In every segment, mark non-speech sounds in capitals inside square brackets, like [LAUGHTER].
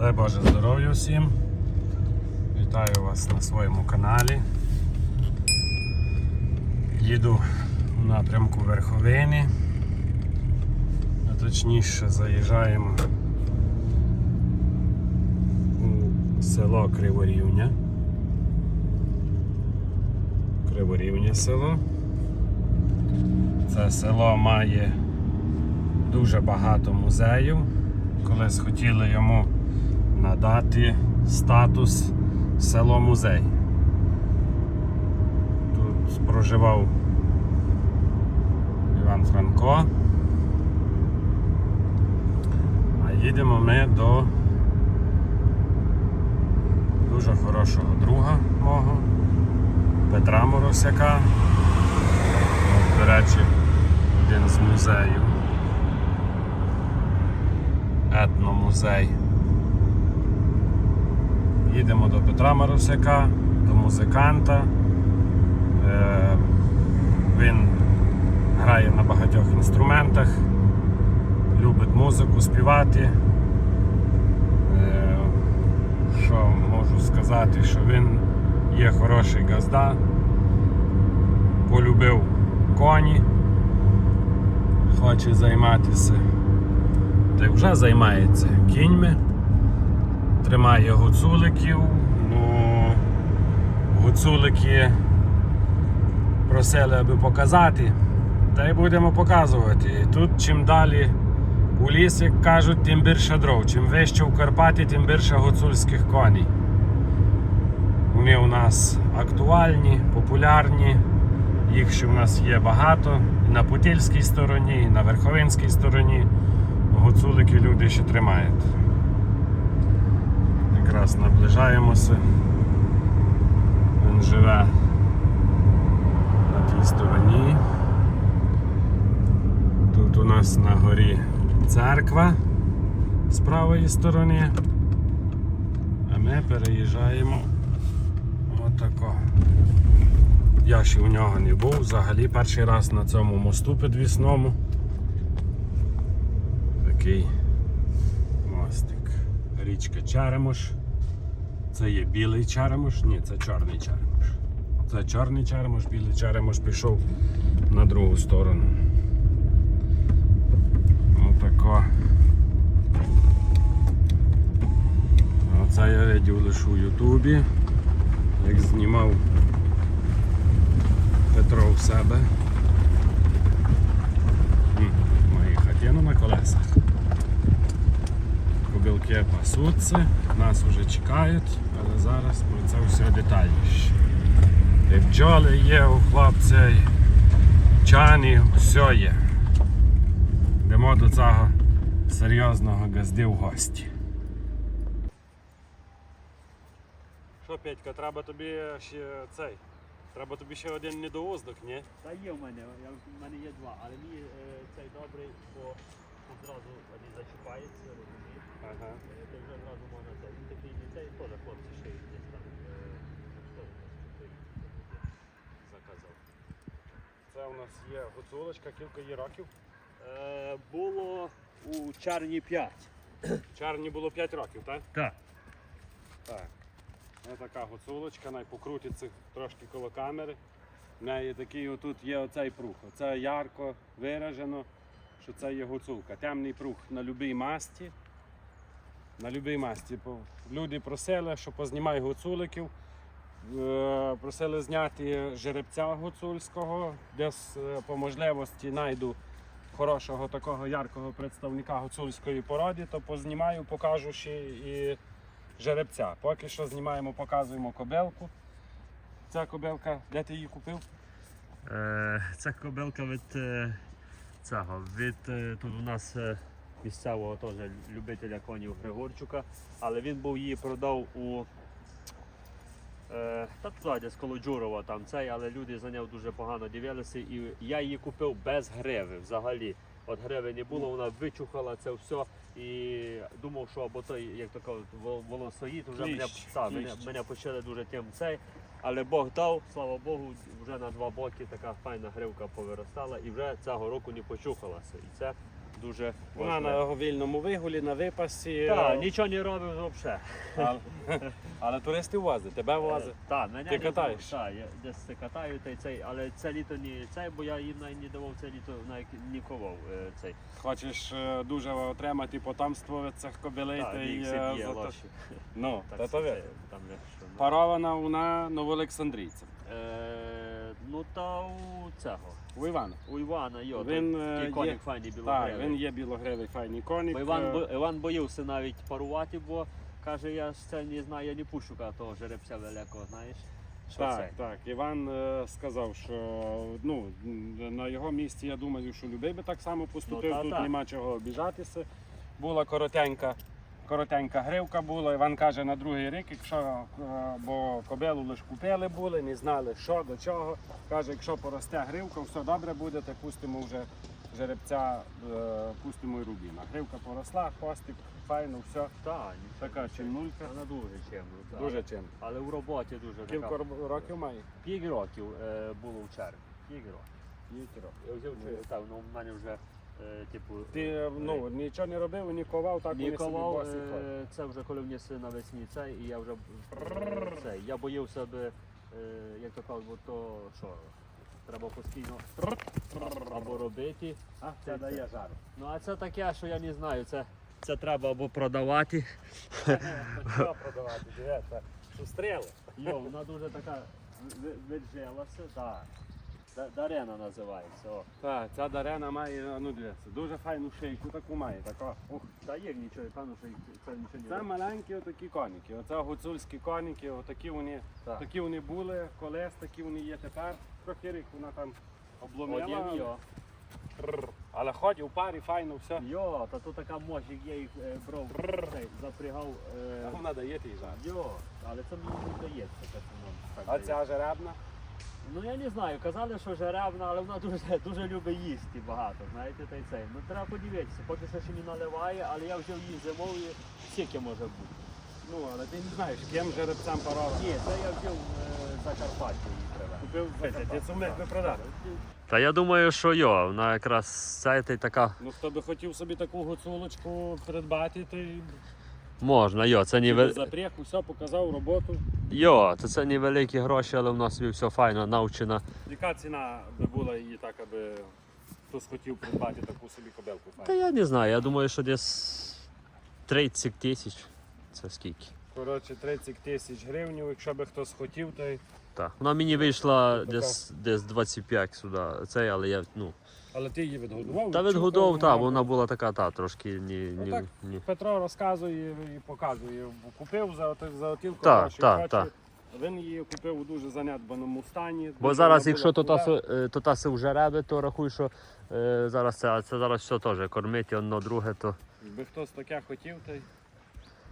Дай Боже здоров'я всім. Вітаю вас на своєму каналі. Їду у напрямку Верховини. А точніше заїжджаємо у село Криворівня. Криворівня село. Це село має дуже багато музеїв. Колись хотіли йому надати статус село музей. Тут проживав Іван Франко. А їдемо ми до дуже хорошого друга мого Петра Моросяка. До речі, один з музеїв. Етномузей. Їдемо до Петра Марусяка, до музиканта. Е, Він грає на багатьох інструментах, любить музику, співати. Е, Що можу сказати, що він є хороший газда, полюбив коні, хоче займатися, та й вже займається кіньми тримає гуцуликів. Ну, гуцулики просили, аби показати. Та й будемо показувати. Тут чим далі у ліс, як кажуть, тим більше дров. Чим вище в Карпаті, тим більше гуцульських коней. Вони у нас актуальні, популярні. Їх ще у нас є багато. І на Путильській стороні, і на Верховинській стороні. Гуцулики люди ще тримають. Якраз наближаємося. Він живе на тій стороні. Тут у нас на горі церква з правої сторони. А ми переїжджаємо отако. Я ще у нього не був, взагалі перший раз на цьому мосту підвісному. Такий мостик. Річка Черемош. Це є білий Черемош, ні, це чорний Черемош. Це чорний Черемош, білий Черемош пішов на другу сторону. Отако. Оце я видів лише у Ютубі, як знімав Петро в себе. Мої хатину на колесах. Кобилки пасуться, нас вже чекають, але зараз про це все детальніше. І бджоли є у хлопця, і чані, все є. Йдемо до цього серйозного газди в гості. Що, Петька, треба тобі ще цей. Треба тобі ще один недоуздок, ні? Та є в мене, в мене є два, але мені цей добрий, бо одразу вони зачіпаються, розумієш? Ага. Е, вже одразу можна цей. Він такий цей, теж хлопці шиють десь там. Хто у нас тут заказав? Це у нас є гуцулочка, кілька її років. Е, було у червні 5. Чарні було 5 років, так? Так. Так. Ось така гуцулочка, най покрутиться трошки коло камери. В неї такий отут є оцей прух. Оце ярко виражено, що це є гуцулка. Темний прух на любій масті. На любій масті. Бо Люди просили, що познімай гуцуликів. Е, Просили зняти жеребця гуцульського, десь е, по можливості знайду хорошого такого яркого представника гуцульської породи, то познімаю, покажу ще і жеребця. Поки що знімаємо, показуємо кобелку. Ця кобелка, де ти її купив? Е, Це кобилка від е, цього, від тут у нас місцевого теж любителя конів Григорчука, але він був її продав у е, та туди десь коло Джурова там цей, але люди за нього дуже погано дивилися, і я її купив без гриви взагалі. От гриви не було, вона вичухала це все і думав, що або той, як таке, воно стоїть, вже мене, та, мене, мене почали дуже тим цей. Але Бог дав, слава Богу, вже на два боки така файна гривка повиростала і вже цього року не почухалася. І це дуже Вона на вільному вигулі, на випасі. Так, нічого не робив взагалі. але, [LAUGHS] але туристи возять, тебе возять. Так, мене Ти не катаєш? Так, я десь катаю та й цей, але це літо не цей, бо я їм навіть не давав це літо навіть не ковав е, цей. Хочеш е, дуже отримати потомство від цих кобилей, та й їх е, всі за те- лоші. Ну, та це- то ви. це там легше. ну. Парована вона новоолександрійця. Е, ну та у цього. У Івана. У Івана, йо, Він, той е, такий є- файний Так, він є білогривий файний коник. Бо Іван, е, бо- Іван боївся навіть парувати, бо каже, я ж це не знаю, я не пущу ка того жеребця великого, знаєш. Що Так, це? так. Іван е, сказав, що ну, на його місці я думаю, що любий би так само поступив. Ну, та, Тут та. нема чого обіжатися. Була коротенька, коротенька гривка була. Іван каже на другий рік, якщо е, бо кобилу лише купили були, не знали що до чого. Каже, якщо поросте гривка, все добре буде, то пустимо вже жеребця, е, пустимо і рубіна. Гривка поросла, хвостик, файно, все. Так, Така чимнулька. Вона дуже чимно. так. Дуже чим. Але в роботі дуже Кілька така. роб- років має? П'ять років е, було в червні. П'ять років. П'ять років. Я взяв так, ну в мене вже е, типу. Ти е, ну, нічого не робив, ні ковав, так вони собі Ніколав, босі ходять. е, це вже коли внесли навесні цей, і я вже е, цей. Я боївся би, е, як то кажуть, бо то що, треба постійно або робити. А, це дає жару. Ну а це таке, що я не знаю, це, це треба або продавати. Що продавати, дивіться, шустріли. Йо, вона дуже така ви- віджилася, так. Да- Дарена називається. О. Так, ця Дарена має, ну дивіться, дуже файну шийку таку має. Така, ух. Та є нічого, певно, що це нічого не Це робить. маленькі отакі коніки. Оце гуцульські коніки, отакі вони, Так. такі вони були колись, такі вони є тепер. Трохи рік вона там обломила. Один йо. Тррр. Але ходить у парі, файно, все. Йо, та тут така мощь, як я їх е, брав, цей, запрягав. Е, вона дає тій жар. йо, але це мені не так А ця жеребна? Ну я не знаю, казали, що жеребна, але вона дуже, [LAUGHS] дуже любить їсти багато, знаєте, та й цей. Ну треба подивитися, поки що ще не наливає, але я взяв її зимовою, скільки може бути. Ну, але ти не знаєш, ким жеребцям парова. Ні, це я взяв е, Закарпаття її привез. Купив ти сумник би продати. Та я думаю, що йо, вона якраз ця та й така Ну хто би хотів собі таку гуцулочку придбати, то й можна, йо, це вел... запряг, усе показав роботу. Йо, то це невеликі гроші, але в нас собі все файно навчена. Яка ціна би була її так, аби хтось хотів придбати таку собі кобелку? Та я не знаю, я думаю, що десь 30 тисяч. Це скільки? Коротше, 30 тисяч гривень, якщо би хтось хотів, то й... Так. Вона мені вийшла десь, десь 25 сюди. Цей, але я, ну. Але ти її відгодував? Та відгодов, так, бо вона була така, та, трошки ні. Ну, ні, так. ні. Петро розказує і показує. Купив за, за отілку Так, гроші, хоче. так. Він її купив у дуже занедбаному стані. Бо зараз, якщо то та, се- е, вже реби, то рахуй, що е, зараз це, це зараз все теж кормити одно друге, то Якби хтось таке хотів, то й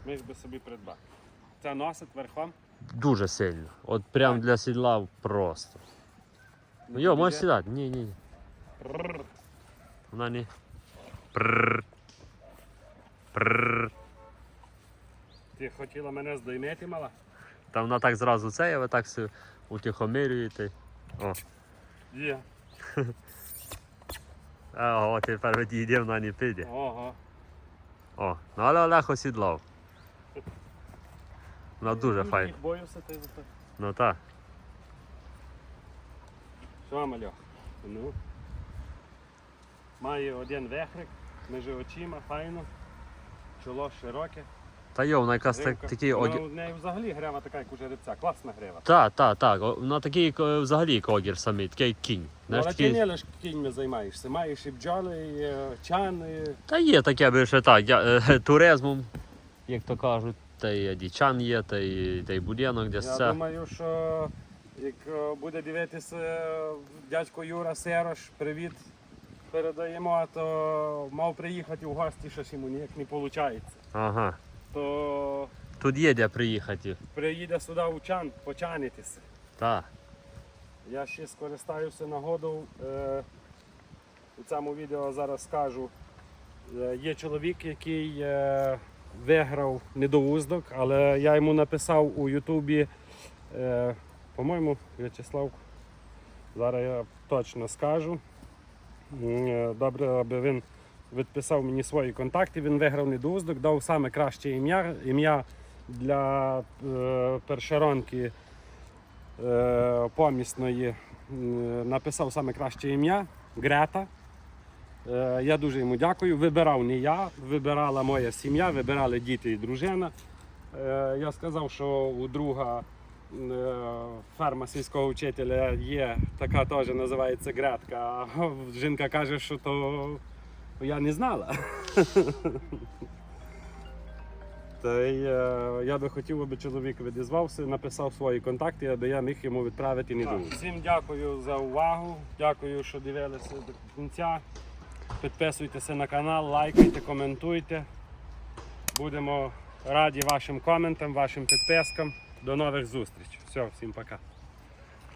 міг би собі придбати. Це носить верхом. дуже сильно. От прям для сідла просто. Ну, Йо, можеш сідати? Ні, ні. Прррр. Вона не. Прррр. Прррр. Ти хотіла мене здоймити, мала? Та вона так зразу це, а ви так се утихомирюєте. О. Є. [LAUGHS] А, о, тепер відійде, вона не піде. Ого. О, ну але Олег осідлав. Вона дуже Ти файна. боївся ти за це. Ну так. Що, мальох? Ну. Має один вехрик, між очима, файно. Чоло широке. Та йо, вона якась так, Гривка. такий Вона оді... у неї взагалі грива така, як у жеребця. Класна грива. Так, так, так. о, Вона такий е, взагалі як огір самий, такий кінь. Ну, Знаєш, але ти такий... не лише кіньми займаєшся. Маєш і бджоли, і е, чан. Та є таке більше так, я, е, [LAUGHS] туризмом, як то кажуть, та й дічан є, та й, та й будинок десь Я це. думаю, що як е, буде дивитися дядько Юра Серош, привіт передаємо, то мав приїхати в гості, щось йому ніяк не виходить. Ага. То Тут є де приїхати. приїде сюди в чан, почанитися. Так. Я ще скористаюся нагоду. Е, у цьому відео зараз скажу. Е, є чоловік, який е, виграв недоуздок, але я йому написав у Ютубі, е, по-моєму, В'ячеслав, зараз я точно скажу. Е, Добре, аби він відписав мені свої контакти. Він виграв недоуздок, дав саме краще ім'я. Ім'я для е, першеронки е, помісної е, написав саме краще ім'я Грета. Е, я дуже йому дякую. Вибирав не я, вибирала моя сім'я, вибирали діти і дружина. Е, я сказав, що у друга е, ферма сільського вчителя є така теж називається Гретка. А жінка каже, що то я не знала. [LAUGHS] Та й я би хотів, аби чоловік відізвався, написав свої контакти, аби я міг йому відправити не думаю. Всім дякую за увагу. Дякую, що дивилися до кінця. Підписуйтеся на канал, лайкайте, коментуйте. Будемо раді вашим коментам, вашим підпискам. До нових зустрічей. Все, всім пока.